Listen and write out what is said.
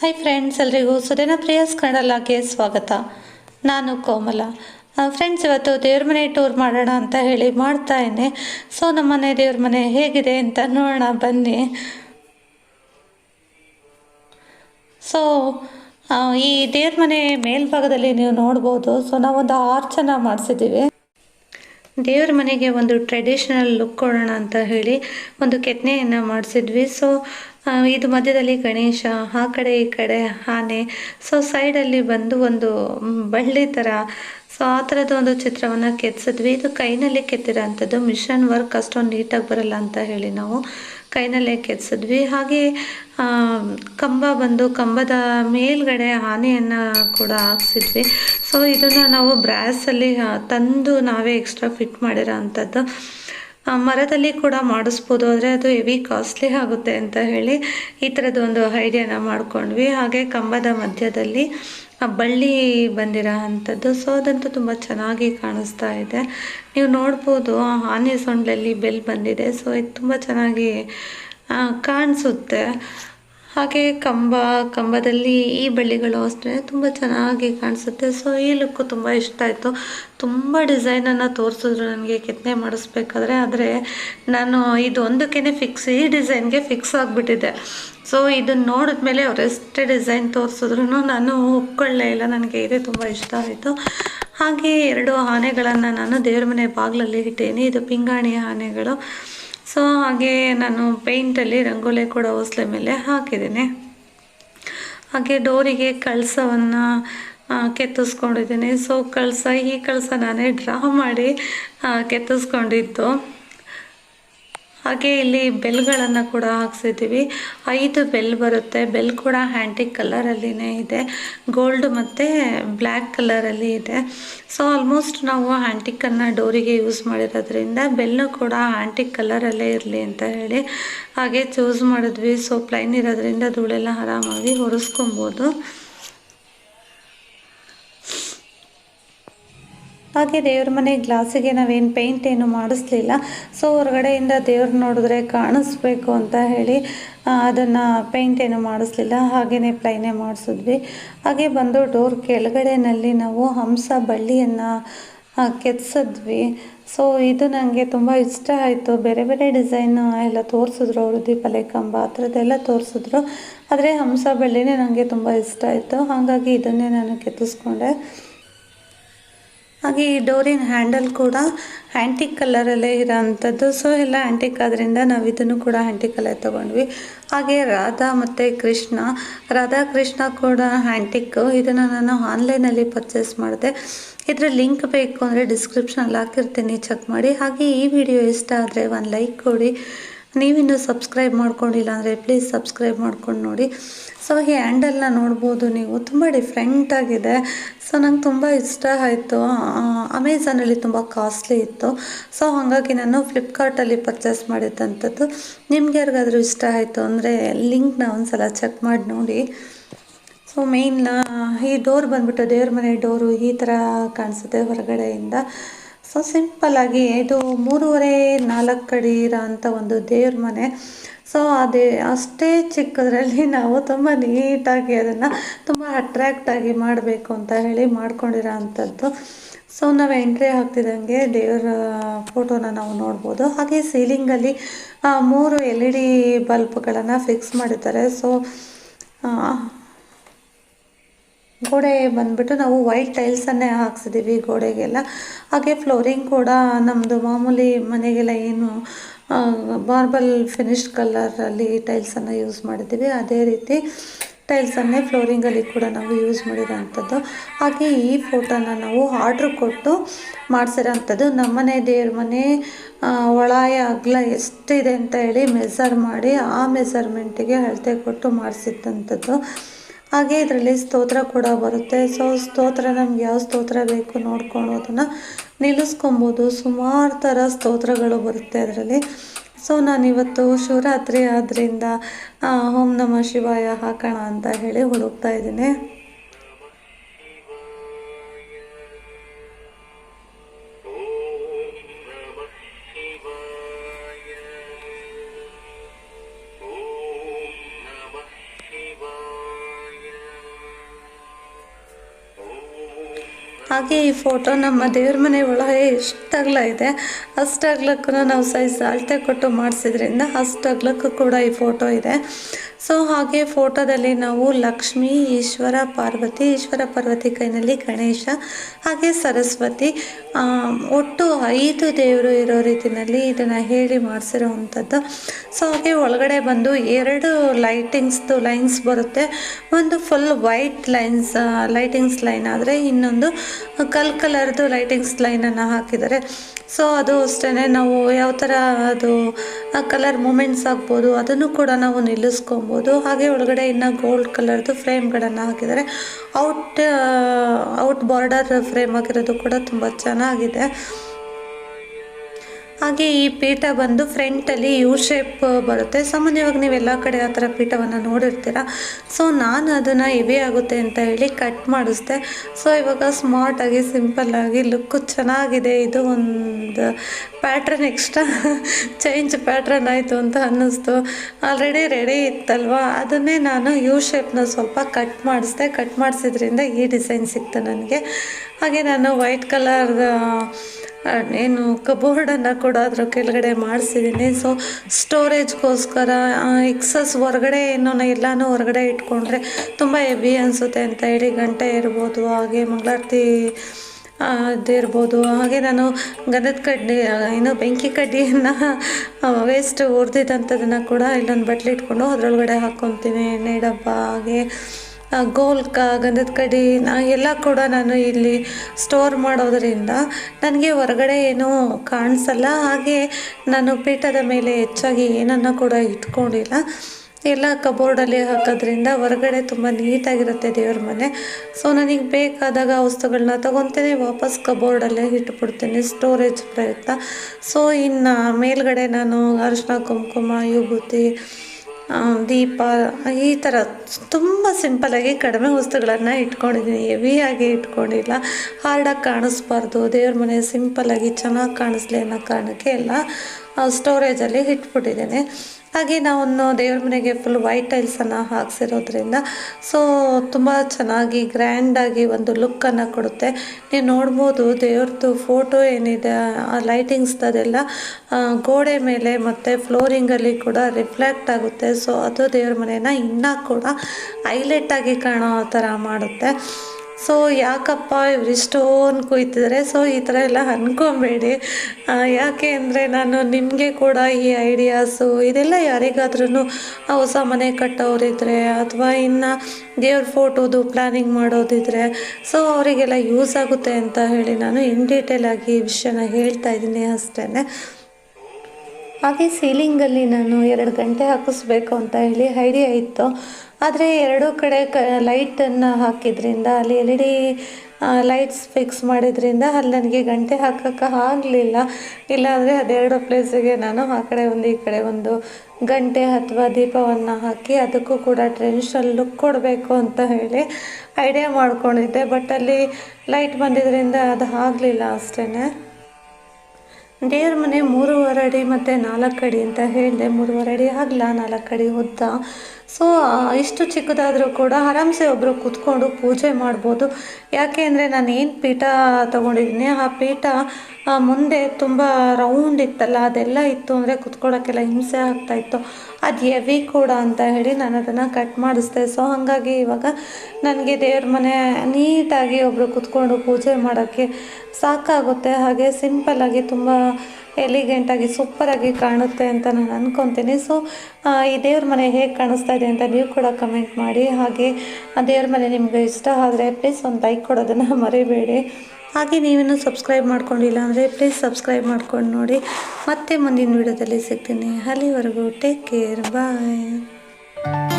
Hi friends ಎಲ್ರಿಗೂ ಸುದೇನ ಪ್ರಿಯಸ್ ಕನ್ನಡಲಾಗೆ ಸ್ವಾಗತ. ನಾನು ಕೋಮಲ. ಫ್ರೆಂಡ್ಸ್ ಇವತ್ತು ದೇವ್ರ ಮನೆ ಟೂರ್ ಮಾಡೋಣ ಅಂತ ಹೇಳಿ ಮಾಡ್ತಾ ಇದ್ದೀನಿ ಸೊ ನಮ್ಮನೆ ದೇವ್ರ ಮನೆ ಹೇಗಿದೆ ಅಂತ ನೋಡೋಣ, ಬನ್ನಿ. ಸೊ ಈ ದೇವ್ರ ಮನೆ ಮೇಲ್ಭಾಗದಲ್ಲಿ ನೀವು ನೋಡ್ಬೋದು. ಸೊ ನಾವೊಂದು ಆರ್ಚನ ಮಾಡಿಸಿದ್ದೀವಿ. ದೇವ್ರ ಮನೆಗೆ ಒಂದು ಟ್ರೆಡಿಷನಲ್ ಲುಕ್ ಕೊಡೋಣ ಅಂತ ಹೇಳಿ ಒಂದು ಕೆತ್ತನೆಯನ್ನು ಮಾಡಿಸಿದ್ವಿ. ಸೊ ಇದು ಮಧ್ಯದಲ್ಲಿ ಗಣೇಶ, ಆ ಕಡೆ ಈ ಕಡೆ ಆನೆ. ಸೊ ಸೈಡಲ್ಲಿ ಬಂದು ಒಂದು ಬಳ್ಳಿ ಥರ ಸೊ ಆ ಥರದ ಒಂದು ಚಿತ್ರವನ್ನು ಕೆತ್ತಿಸಿದ್ವಿ ಇದು ಕೈನಲ್ಲಿ ಕೆತ್ತಿರೋಂಥದ್ದು ಮಿಷನ್ ವರ್ಕ್ ಅಷ್ಟೊಂದು ನೀಟಾಗಿ ಬರಲ್ಲ ಅಂತ ಹೇಳಿ ನಾವು. ಕೈನಲ್ಲೇ ಕೆತ್ತಿಸಿದ್ವಿ ಹಾಗೆ ಕಂಬ ಬಂದು ಕಂಬದ ಮೇಲ್ಗಡೆ ಆನೆಯನ್ನು ಕೂಡ ಹಾಕ್ಸಿದ್ವಿ. ಸೊ ಇದನ್ನು ನಾವು ಬ್ರಾಸಲ್ಲಿ ತಂದು ನಾವೇ ಎಕ್ಸ್ಟ್ರಾ ಫಿಟ್ ಮಾಡಿರೋ ಅಂಥದ್ದು. ಮರದಲ್ಲಿ ಕೂಡ ಮಾಡಿಸ್ಬೋದು. ಆದರೆ ಅದು ಹೆವಿ ಕಾಸ್ಟ್ಲಿ ಆಗುತ್ತೆ ಅಂತ ಹೇಳಿ ಈ ಥರದ್ದು ಒಂದು ಐಡಿಯಾನ ಮಾಡ್ಕೊಂಡ್ವಿ. ಹಾಗೆ ಕಂಬದ ಮಧ್ಯದಲ್ಲಿ ಆ ಬಳ್ಳಿ ಬಂದಿರೋ ಅಂಥದ್ದು. ಸೊ ಅದಂತೂ ತುಂಬ ಚೆನ್ನಾಗಿ ಕಾಣಿಸ್ತಾ ಇದೆ. ನೀವು ನೋಡ್ಬೋದು ಆನೆ ಸೊಂಡಲ್ಲಿ ಬೆಲ್ ಬಂದಿದೆ. ಸೊ ಇದು ತುಂಬ ಚೆನ್ನಾಗಿ ಕಾಣಿಸುತ್ತೆ. ಹಾಗೆ ಕಂಬ, ಕಂಬದಲ್ಲಿ ಈ ಬಳ್ಳಿಗಳು ಅಷ್ಟೇ ತುಂಬ ಚೆನ್ನಾಗಿ ಕಾಣಿಸುತ್ತೆ. ಸೊ ಈ ಲುಕ್ಕು ತುಂಬ ಇಷ್ಟ ಆಯಿತು. ತುಂಬ ಡಿಸೈನನ್ನು ತೋರಿಸಿದ್ರು ನನಗೆ ಕೆತ್ತನೆ ಮಾಡಿಸ್ಬೇಕಾದ್ರೆ. ಆದರೆ ನಾನು ಇದು ಒಂದಕ್ಕೇ ಫಿಕ್ಸ್ ಈ ಡಿಸೈನ್ಗೆ ಫಿಕ್ಸ್ ಆಗಿಬಿಟ್ಟಿದೆ. ಸೊ ಇದನ್ನು ನೋಡಿದ್ಮೇಲೆ ಅವ್ರು ಎಷ್ಟೇ ಡಿಸೈನ್ ತೋರಿಸಿದ್ರು ನಾನು ಒಪ್ಕೊಳ್ಳೇ ಇಲ್ಲ. ನನಗೆ ಇದೇ ತುಂಬ ಇಷ್ಟ ಆಯಿತು. ಹಾಗೆ ಎರಡು ಆನೆಗಳನ್ನು ನಾನು ದೇವ್ರ ಮನೆ ಬಾಗಿಲಲ್ಲಿ ಇಟ್ಟೇನಿ. ಇದು ಪಿಂಗಾಣಿ ಆನೆಗಳು. ಸೊ ಹಾಗೆ ನಾನು ಪೇಂಟಲ್ಲಿ ರಂಗೋಲಿ ಕೂಡ ಹೊಸ್ಲೆ ಮೇಲೆ ಹಾಕಿದ್ದೀನಿ. ಹಾಗೆ ಡೋರಿಗೆ ಕಳಸವನ್ನು ಕೆತ್ತಿಸ್ಕೊಂಡಿದ್ದೀನಿ. ಸೊ ಕಳಸ, ಈ ಕಳಸ ನಾನೇ ಡ್ರಾ ಮಾಡಿ ಕೆತ್ತಿಸ್ಕೊಂಡಿದ್ದು. ಹಾಗೆ ಇಲ್ಲಿ ಬೆಲ್ಗಳನ್ನು ಕೂಡ ಹಾಕ್ಸಿದ್ದೀವಿ. ಐದು ಬೆಲ್ ಬರುತ್ತೆ. ಬೆಲ್ ಕೂಡ ಹ್ಯಾಂಟಿಕ್ ಕಲರಲ್ಲಿನೇ ಇದೆ. ಗೋಲ್ಡ್ ಮತ್ತು ಬ್ಲ್ಯಾಕ್ ಕಲರಲ್ಲಿ ಇದೆ. ಸೊ, ಆಲ್ಮೋಸ್ಟ್ ನಾವು ಹ್ಯಾಂಟಿಕ್ಕನ್ನು ಡೋರಿಗೆ ಯೂಸ್ ಮಾಡಿರೋದ್ರಿಂದ ಬೆಲ್ಲು ಕೂಡ ಹ್ಯಾಂಟಿಕ್ ಕಲರಲ್ಲೇ ಇರಲಿ ಅಂತ ಹೇಳಿ ಹಾಗೆ ಚೂಸ್ ಮಾಡಿದ್ವಿ. ಸೊ ಪ್ಲೈನ್ ಇರೋದ್ರಿಂದ ಧೂಳೆಲ್ಲ ಆರಾಮಾಗಿ ಒರೆಸ್ಕೊಬೋದು. ಹಾಗೆ ದೇವ್ರ ಮನೆ ಗ್ಲಾಸಿಗೆ ನಾವೇನು ಪೇಂಟ್ ಏನು ಮಾಡಿಸ್ಲಿಲ್ಲ. ಸೊ ಹೊರಗಡೆಯಿಂದ ದೇವ್ರು ನೋಡಿದ್ರೆ ಕಾಣಿಸ್ಬೇಕು ಅಂತ ಹೇಳಿ ಅದನ್ನು ಪೇಂಟ್ ಏನು ಮಾಡಿಸ್ಲಿಲ್ಲ. ಹಾಗೆಯೇ ಪ್ಲೈನೇ ಮಾಡಿಸಿದ್ವಿ. ಹಾಗೆ ಬಂದು ಡೋರ್ ಕೆಳಗಡೆನಲ್ಲಿ ನಾವು ಹಂಸ ಬಳ್ಳಿಯನ್ನು ಕೆತ್ತಿಸಿದ್ವಿ ಸೊ ಇದು ನನಗೆ ತುಂಬ ಇಷ್ಟ ಆಯಿತು. ಬೇರೆ ಬೇರೆ ಡಿಸೈನ್ ಎಲ್ಲ ತೋರಿಸಿದ್ರು ಅವರು ದೀಪಲೆ ಕಂಬ ಆ ಥರದ್ದೆಲ್ಲ ತೋರಿಸಿದ್ರು. ಆದರೆ ಹಂಸ ಬಳ್ಳಿನೇ ನನಗೆ ತುಂಬ ಇಷ್ಟ ಆಯಿತು. ಹಾಗಾಗಿ ಇದನ್ನೇ ನಾನು ಕೆತ್ತಿಸ್ಕೊಂಡೆ. ಹಾಗೆ ಈ ಡೋರಿನ ಹ್ಯಾಂಡಲ್ ಕೂಡ ಆ್ಯಂಟಿಕ್ ಕಲರಲ್ಲೇ ಇರೋ ಅಂಥದ್ದು ಸೊ ಎಲ್ಲ ಆ್ಯಂಟಿಕ್ ಆದ್ದರಿಂದ ನಾವು ಇದನ್ನು ಕೂಡ ಆ್ಯಂಟಿಕ್ ಕಲರ್ ತೊಗೊಂಡ್ವಿ. ಹಾಗೆ ರಾಧಾ ಮತ್ತು ಕೃಷ್ಣ, ರಾಧಾ ಕೃಷ್ಣ ಕೂಡ ಹ್ಯಾಂಟಿಕ್ಕು ಇದನ್ನು ನಾನು ಆನ್ಲೈನಲ್ಲಿ ಪರ್ಚೇಸ್ ಮಾಡಿದೆ. ಇದರ ಲಿಂಕ್ ಬೇಕು ಅಂದರೆ ಡಿಸ್ಕ್ರಿಪ್ಷನಲ್ಲಿ ಹಾಕಿರ್ತೀನಿ ಚೆಕ್ ಮಾಡಿ. ಹಾಗೆ ಈ ವಿಡಿಯೋ ಇಷ್ಟ ಆದರೆ ಒಂದು ಲೈಕ್ ಕೊಡಿ. ನೀವಿನ್ನೂ ಸಬ್ಸ್ಕ್ರೈಬ್ ಮಾಡ್ಕೊಂಡಿಲ್ಲ ಅಂದರೆ ಪ್ಲೀಸ್ ಸಬ್ಸ್ಕ್ರೈಬ್ ಮಾಡ್ಕೊಂಡು ನೋಡಿ. ಸೊ ಈ ಹ್ಯಾಂಡಲ್ನ ನೋಡ್ಬೋದು ನೀವು. ತುಂಬ ಡಿಫ್ರೆಂಟಾಗಿದೆ ಸೊ ನಂಗೆ ತುಂಬ ಇಷ್ಟ ಆಯಿತು. ಅಮೆಝಾನಲ್ಲಿ ತುಂಬ ಕಾಸ್ಟ್ಲಿ ಇತ್ತು. ಸೊ ಹಾಗಾಗಿ ನಾನು ಫ್ಲಿಪ್ಕಾರ್ಟಲ್ಲಿ ಪರ್ಚೇಸ್ ಮಾಡಿದ್ದಂಥದ್ದು ನಿಮ್ಗೆ ಯಾರಿಗಾದರೂ ಇಷ್ಟ ಆಯಿತು ಅಂದರೆ ಲಿಂಕ್ನ ಒಂದ್ಸಲ ಚೆಕ್ ಮಾಡಿ ನೋಡಿ. ಸೊ ಮೇಯ್ನ್ ಈ ಡೋರ್ ಬಂದ್ಬಿಟ್ಟು ದೇವ್ರ ಮನೆ ಡೋರು ಈ ಥರ ಕಾಣಿಸುತ್ತೆ ಹೊರಗಡೆಯಿಂದ. ಸೊ ಸಿಂಪಲ್ಲಾಗಿ ಇದು ಮೂರುವರೆ ನಾಲ್ಕು ಕಡೆ ಇರೋ ಅಂಥ ಒಂದು ದೇವ್ರ ಮನೆ. ಸೊ ಅದೇ, ಅಷ್ಟೇ ಚಿಕ್ಕದರಲ್ಲಿ ನಾವು ತುಂಬ ನೀಟಾಗಿ ಅದನ್ನು ತುಂಬ ಅಟ್ರ್ಯಾಕ್ಟಾಗಿ ಮಾಡಬೇಕು ಅಂತ ಹೇಳಿ ಮಾಡ್ಕೊಂಡಿರೋ ಅಂಥದ್ದು. ಸೊ ನಾವು ಎಂಟ್ರಿ ಹಾಕ್ತಿದ್ದಂಗೆ ದೇವರ ಫೋಟೋನ ನಾವು ನೋಡ್ಬೋದು. ಹಾಗೆ ಸೀಲಿಂಗಲ್ಲಿ ಮೂರು ಎಲ್ ಇ ಡಿ ಬಲ್ಬ್ಗಳನ್ನು ಫಿಕ್ಸ್ ಮಾಡಿದ್ದಾರೆ. ಸೊ ಗೋಡೆ ಬಂದ್ಬಿಟ್ಟು ನಾವು ವೈಟ್ ಟೈಲ್ಸನ್ನೇ ಹಾಕ್ಸಿದ್ದೀವಿ ಗೋಡೆಗೆಲ್ಲ. ಹಾಗೆ ಫ್ಲೋರಿಂಗ್ ಕೂಡ ನಮ್ಮದು ಮಾಮೂಲಿ ಮನೆಗೆಲ್ಲ ಏನು ಮಾರ್ಬಲ್ ಫಿನಿಶ್ಡ್ ಕಲರಲ್ಲಿ ಟೈಲ್ಸನ್ನು ಯೂಸ್ ಮಾಡಿದ್ದೀವಿ. ಅದೇ ರೀತಿ ಟೈಲ್ಸನ್ನೇ ಫ್ಲೋರಿಂಗಲ್ಲಿ ಕೂಡ ನಾವು ಯೂಸ್ ಮಾಡಿರೋಂಥದ್ದು. ಹಾಗೆ ಈ ಫೋಟೋನ ನಾವು ಆರ್ಡ್ರ್ ಕೊಟ್ಟು ಮಾಡಿಸಿರೋಂಥದ್ದು. ನಮ್ಮನೆ ದೇವ್ರ ಮನೆ ಒಳಾಯ ಅಗಲ ಎಷ್ಟಿದೆ ಅಂತ ಹೇಳಿ ಮೆಸರ್ ಮಾಡಿ ಆ ಮೆಸರ್ಮೆಂಟಿಗೆ ಅಳತೆ ಕೊಟ್ಟು ಮಾಡಿಸಿದ್ದಂಥದ್ದು ಹಾಗೆ ಇದರಲ್ಲಿ ಸ್ತೋತ್ರ ಕೂಡ ಬರುತ್ತೆ. ಸೊ ಸ್ತೋತ್ರ ನಮ್ಗೆ ಯಾವ ಸ್ತೋತ್ರ ಬೇಕು ನೋಡ್ಕೊಂಡು ಅದನ್ನು ನಿಲ್ಲಿಸ್ಕೊಬೋದು. ಸುಮಾರು ಥರ ಸ್ತೋತ್ರಗಳು ಬರುತ್ತೆ ಅದರಲ್ಲಿ. ಸೊ ನಾನಿವತ್ತು ಶಿವರಾತ್ರಿ ಆದ್ದರಿಂದ ಓಂ ನಮ ಶಿವಾಯ ಹಾಕೋಣ ಅಂತ ಹೇಳಿ ಹುಡುಕ್ತಾ ಇದ್ದೀನಿ. ಹಾಗೆ ಈ ಫೋಟೋ ನಮ್ಮ ದೇವ್ರ ಮನೆ ಒಳಗೆ ಎಷ್ಟು ಇದೆ, ಅಷ್ಟು ಅಗಲಕ್ಕೂ ನಾವು ಸೈಜ್ ಅಳತೆ ಕೊಟ್ಟು ಮಾಡಿಸಿದ್ರಿಂದ ಅಷ್ಟು ಅಗಲಕ್ಕೂ ಕೂಡ ಈ ಫೋಟೋ ಇದೆ. ಸೊ ಹಾಗೆ ಫೋಟೋದಲ್ಲಿ ನಾವು ಲಕ್ಷ್ಮಿ, ಈಶ್ವರ, ಪಾರ್ವತಿ ಈಶ್ವರ ಪಾರ್ವತಿ ಕೈನಲ್ಲಿ ಗಣೇಶ, ಹಾಗೆ ಸರಸ್ವತಿ ಒಟ್ಟು ಐದು ದೇವರು ಇರೋ ರೀತಿಯಲ್ಲಿ ಇದನ್ನು ಹೇಳಿ ಮಾಡಿಸಿರೋವಂಥದ್ದು. ಸೊ ಹಾಗೆ ಒಳಗಡೆ ಬಂದು ಎರಡು ಲೈಟಿಂಗ್ಸ್ದು ಲೈನ್ಸ್ ಬರುತ್ತೆ. ಒಂದು full white lines lightings line ಆದರೆ ಇನ್ನೊಂದು ಕಲ್ ಕಲರ್ದು ಲೈಟಿಂಗ್ಸ್ ಲೈನನ್ನು ಹಾಕಿದ್ದಾರೆ. ಸೊ ಅದು ಅಷ್ಟೇ ನಾವು ಯಾವ ಥರ ಅದು ಕಲರ್ ಮೂಮೆಂಟ್ಸ್ ಆಗ್ಬೋದು, ಅದನ್ನು ಕೂಡ ನಾವು ನಿಲ್ಲಿಸ್ಕೊಬೋದು. ಹಾಗೆ ಒಳಗಡೆ ಇನ್ನು ಗೋಲ್ಡ್ ಕಲರ್ದು ಫ್ರೇಮ್ಗಳನ್ನು ಹಾಕಿದ್ದಾರೆ. ಔಟ್ ಔಟ್ ಬಾರ್ಡರ್ ಫ್ರೇಮ್ ಆಗಿರೋದು ಕೂಡ ತುಂಬ ಚೆನ್ನಾಗಿದೆ. ಹಾಗೆ ಈ ಪೀಠ ಬಂದು ಫ್ರಂಟಲ್ಲಿ ಯು ಶೇಪ್ ಬರುತ್ತೆ. ಸಾಮಾನ್ಯವಾಗಿ ನೀವೆಲ್ಲ ಕಡೆ ಆ ಥರ ಪೀಠವನ್ನು ನೋಡಿರ್ತೀರ. ಸೊ ನಾನು ಅದನ್ನು ಹೆವಿ ಆಗುತ್ತೆ ಅಂತ ಹೇಳಿ ಕಟ್ ಮಾಡಿಸ್ದೆ. ಸೊ ಇವಾಗ ಸ್ಮಾರ್ಟಾಗಿ ಸಿಂಪಲ್ಲಾಗಿ ಲುಕ್ಕು ಚೆನ್ನಾಗಿದೆ. ಇದು ಒಂದು ಪ್ಯಾಟ್ರನ್ ಎಕ್ಸ್ಟ್ರಾ ಚೇಂಜ್ ಪ್ಯಾಟ್ರನ್ ಆಯಿತು ಅಂತ ಅನ್ನಿಸ್ತು. ಆಲ್ರೆಡಿ ರೆಡಿ ಇತ್ತಲ್ವ? ಅದನ್ನೇ ನಾನು ಯು ಶೇಪ್ನ ಸ್ವಲ್ಪ ಕಟ್ ಮಾಡಿಸ್ದೆ. ಕಟ್ ಮಾಡಿಸಿದ್ರಿಂದ ಈ ಡಿಸೈನ್ ಸಿಕ್ತು ನನಗೆ. ಹಾಗೆ ನಾನು ವೈಟ್ ಕಲರ್ ಏನು ಕಬೋರ್ಡನ್ನು ಕೂಡ ಅದರ ಕೆಳಗಡೆ ಮಾಡಿಸಿದ್ದೀನಿ ಸೊ ಸ್ಟೋರೇಜ್ಗೋಸ್ಕರ ಎಕ್ಸಸ್ ಹೊರಗಡೆ ಏನೋ ಎಲ್ಲನೂ ಹೊರಗಡೆ ಇಟ್ಕೊಂಡ್ರೆ ತುಂಬ ಹೆವಿ ಅನಿಸುತ್ತೆ ಅಂತ ಹೇಳಿ ಗಂಟೆ ಇರ್ಬೋದು, ಹಾಗೆ ಮಂಗಳಾರತಿ ಅದಿರ್ಬೋದು ಹಾಗೆ ನಾನು ಗಂಧದ ಕಡ್ಡಿ ಏನು ಬೆಂಕಿ ಕಡ್ಡಿಯನ್ನು ವೇಸ್ಟ್ ಹುರಿದಿದ್ದಂಥದ್ದನ್ನು ಕೂಡ ಇಲ್ಲೊಂದು ಬಟ್ಲಿ ಇಟ್ಕೊಂಡು ಅದರೊಳಗಡೆ ಹಾಕ್ಕೊತೀನಿ, ಎಣ್ಣೆ ಡಬ್ಬ, ಹಾಗೆ ಗೋಲ್ಕ ಗಂಧದ ಕಡಿ ಎಲ್ಲ ಕೂಡ ನಾನು ಇಲ್ಲಿ ಸ್ಟೋರ್ ಮಾಡೋದರಿಂದ ನನಗೆ ಹೊರಗಡೆ ಏನೂ ಕಾಣಿಸಲ್ಲ. ಹಾಗೆ ನಾನು ಪೀಠದ ಮೇಲೆ ಹೆಚ್ಚಾಗಿ ಏನನ್ನು ಕೂಡ ಇಟ್ಕೊಂಡಿಲ್ಲ. ಎಲ್ಲ ಕಬೋರ್ಡಲ್ಲಿ ಹಾಕೋದ್ರಿಂದ ಹೊರಗಡೆ ತುಂಬ ನೀಟಾಗಿರುತ್ತೆ ದೇವ್ರ ಮನೆ. ಸೊ ನನಗೆ ಬೇಕಾದಾಗ ವಸ್ತುಗಳನ್ನ ತೊಗೊತೇನೆ, ವಾಪಸ್ ಕಬೋರ್ಡಲ್ಲೇ ಇಟ್ಬಿಡ್ತೀನಿ ಸ್ಟೋರೇಜ್ ಪ್ರಯುಕ್ತ ಸೊ ಇನ್ನು ಮೇಲ್ಗಡೆ ನಾನು ಅರಿಶಿನ, ಕುಂಕುಮ, ವಿಭೂತಿ ದೀಪ, ಈ ಥರ ತುಂಬ ಸಿಂಪಲಾಗಿ ಕಡಿಮೆ ವಸ್ತುಗಳನ್ನು ಇಟ್ಕೊಂಡಿದ್ದೀನಿ ಹೆವಿಯಾಗಿ ಇಟ್ಕೊಂಡಿಲ್ಲ. ಹಾರ್ಡಾಗಿ ಕಾಣಿಸ್ಬಾರ್ದು. ದೇವ್ರ ಮನೆ ಸಿಂಪಲಾಗಿ ಚೆನ್ನಾಗಿ ಕಾಣಿಸ್ಲಿ ಅನ್ನೋ ಕಾರಣಕ್ಕೆ ಎಲ್ಲ ಸ್ಟೋರೇಜಲ್ಲಿ ಇಟ್ಬಿಟ್ಟಿದ್ದೀನಿ ಹಾಗೆ ನಾವು ದೇವ್ರ ಮನೆಗೆ ಫುಲ್ ವೈಟ್ ಟೈಲ್ಸನ್ನು ಹಾಕ್ಸಿರೋದ್ರಿಂದ ಸೊ ತುಂಬ ಚೆನ್ನಾಗಿ ಗ್ರ್ಯಾಂಡಾಗಿ ಒಂದು ಲುಕ್ಕನ್ನು ಕೊಡುತ್ತೆ. ನೀವು ನೋಡ್ಬೋದು ದೇವ್ರದ್ದು ಫೋಟೋ ಏನಿದೆ, ಆ ಲೈಟಿಂಗ್ಸ್ ಅದೆಲ್ಲ ಗೋಡೆ ಮೇಲೆ ಮತ್ತು ಫ್ಲೋರಿಂಗಲ್ಲಿ ಕೂಡ ರಿಫ್ಲೆಕ್ಟ್ ಆಗುತ್ತೆ. ಸೊ ಅದು ದೇವ್ರ ಮನೆನ ಇನ್ನೂ ಕೂಡ ಹೈಲೈಟಾಗಿ ಕಾಣೋ ಥರ ಮಾಡುತ್ತೆ. ಸೊ ಯಾಕಪ್ಪ ಇವ್ರು ಇಷ್ಟೊಂದು ಕುಯ್ತಿದ್ದಾರೆ ಸೊ ಈ ಥರ ಎಲ್ಲ ಅನ್ಕೊಬೇಡಿ. ಯಾಕೆ ಅಂದರೆ ನಾನು ನಿಮಗೆ ಕೂಡ ಈ ಐಡಿಯಾಸು, ಇದೆಲ್ಲ ಯಾರಿಗಾದ್ರೂ ಹೊಸ ಮನೆ ಕಟ್ಟೋರಿದ್ರೆ ಅಥವಾ ಇನ್ನು ದೇವ್ರ ಫೋಟೋದು ಪ್ಲ್ಯಾನಿಂಗ್ ಮಾಡೋದಿದ್ರೆ, ಸೊ ಅವರಿಗೆಲ್ಲ ಯೂಸ್ ಆಗುತ್ತೆ ಅಂತ ಹೇಳಿ ನಾನು ಇನ್ ಡೀಟೇಲ್ ಆಗಿ ಈ ವಿಷಯನ ಹೇಳ್ತಾ ಇದ್ದೀನಿ ಅಷ್ಟೇ ಹಾಗೆ ಸೀಲಿಂಗಲ್ಲಿ ನಾನು ಎರಡು ಗಂಟೆ ಹಾಕಿಸ್ಬೇಕು ಅಂತ ಹೇಳಿ ಐಡಿಯಾ ಇತ್ತು. ಆದರೆ ಎರಡೂ ಕಡೆ ಕ ಲೈಟನ್ನು ಹಾಕಿದ್ರಿಂದ ಅಲ್ಲಿ L E D lights fix ಮಾಡಿದ್ರಿಂದ ಅಲ್ಲಿ ನನಗೆ ಗಂಟೆ ಹಾಕೋಕ್ಕೆ ಆಗಲಿಲ್ಲ. ಇಲ್ಲಾಂದರೆ ಅದೆರಡು ಪ್ಲೇಸಿಗೆ ನಾನು ಆ ಕಡೆ ಒಂದು, ಈ ಕಡೆ ಒಂದು ಗಂಟೆ ಅಥವಾ ದೀಪವನ್ನು ಹಾಕಿ ಅದಕ್ಕೂ ಕೂಡ ಟ್ರೆಡಿಷನಲ್ ಲುಕ್ ಕೊಡಬೇಕು ಅಂತ ಹೇಳಿ ಐಡಿಯಾ ಮಾಡ್ಕೊಂಡಿದ್ದೆ. ಬಟ್ ಅಲ್ಲಿ ಲೈಟ್ ಬಂದಿದ್ದರಿಂದ ಅದು ಆಗಲಿಲ್ಲ ಅಷ್ಟೇ ದೇವ್ರ ಮನೆ ಮೂರುವರೆ ಅಡಿ ಮತ್ತು ನಾಲ್ಕು ಅಡಿ ಅಂತ ಹೇಳಿದೆ ಮೂರುವರೆ ಅಡಿ ಆಗಲ್ಲ ನಾಲ್ಕು ಅಡಿ ಉದ್ದ. ಸೊ ಇಷ್ಟು ಚಿಕ್ಕದಾದರೂ ಕೂಡ ಆರಾಮ್ಸೆ ಒಬ್ಬರು ಕೂತ್ಕೊಂಡು ಪೂಜೆ ಮಾಡ್ಬೋದು. ಯಾಕೆ ಅಂದರೆ ನಾನು ಏನು ಪೀಠ ತೊಗೊಂಡಿದ್ದೀನಿ, ಆ ಪೀಠ ಮುಂದೆ ತುಂಬ ರೌಂಡ್ ಇತ್ತಲ್ಲ, ಅದೆಲ್ಲ ಇತ್ತು ಅಂದರೆ ಕುತ್ಕೊಳ್ಳೋಕ್ಕೆಲ್ಲ ಹಿಂಸೆ ಆಗ್ತಾಯಿತ್ತು ಅದು ಎವಿ ಕೂಡ ಅಂತ ಹೇಳಿ ನಾನು ಅದನ್ನು ಕಟ್ ಮಾಡಿಸ್ದೆ. ಸೊ ಹಾಗಾಗಿ ಇವಾಗ ನನಗೆ ದೇವ್ರ ಮನೆ ನೀಟಾಗಿ ಒಬ್ಬರು ಕುತ್ಕೊಂಡು ಪೂಜೆ ಮಾಡೋಕ್ಕೆ ಸಾಕಾಗುತ್ತೆ. ಹಾಗೆ ಸಿಂಪಲ್ಲಾಗಿ ತುಂಬ ಎಲಿಗೆಂಟಾಗಿ ಸೂಪರಾಗಿ ಕಾಣುತ್ತೆ ಅಂತ ನಾನು ಅಂದ್ಕೊತೀನಿ ಸೊ ಈ ದೇವ್ರ ಮನೆ ಹೇಗೆ ಕಾಣಿಸ್ತಾ ಇದೆ ಅಂತ ನೀವು ಕೂಡ ಕಮೆಂಟ್ ಮಾಡಿ. ಹಾಗೆ, ಆ ದೇವ್ರ ಮನೆ ನಿಮಗೆ ಇಷ್ಟ ಆದರೆ ಪ್ಲೀಸ್ ಒಂದು ಲೈಕ್ ಕೊಡೋದನ್ನು ಮರಿಬೇಡಿ. ಹಾಗೆ ನೀವೇನು ಸಬ್ಸ್ಕ್ರೈಬ್ ಮಾಡ್ಕೊಂಡಿಲ್ಲ ಅಂದರೆ ಪ್ಲೀಸ್ ಸಬ್ಸ್ಕ್ರೈಬ್ ಮಾಡ್ಕೊಂಡು ನೋಡಿ. ಮತ್ತೆ ಮುಂದಿನ ವಿಡಿಯೋದಲ್ಲಿ ಸಿಗ್ತೀನಿ. ಅಲ್ಲಿವರೆಗೂ ಟೇಕ್ ಕೇರ್ ಬಾಯ್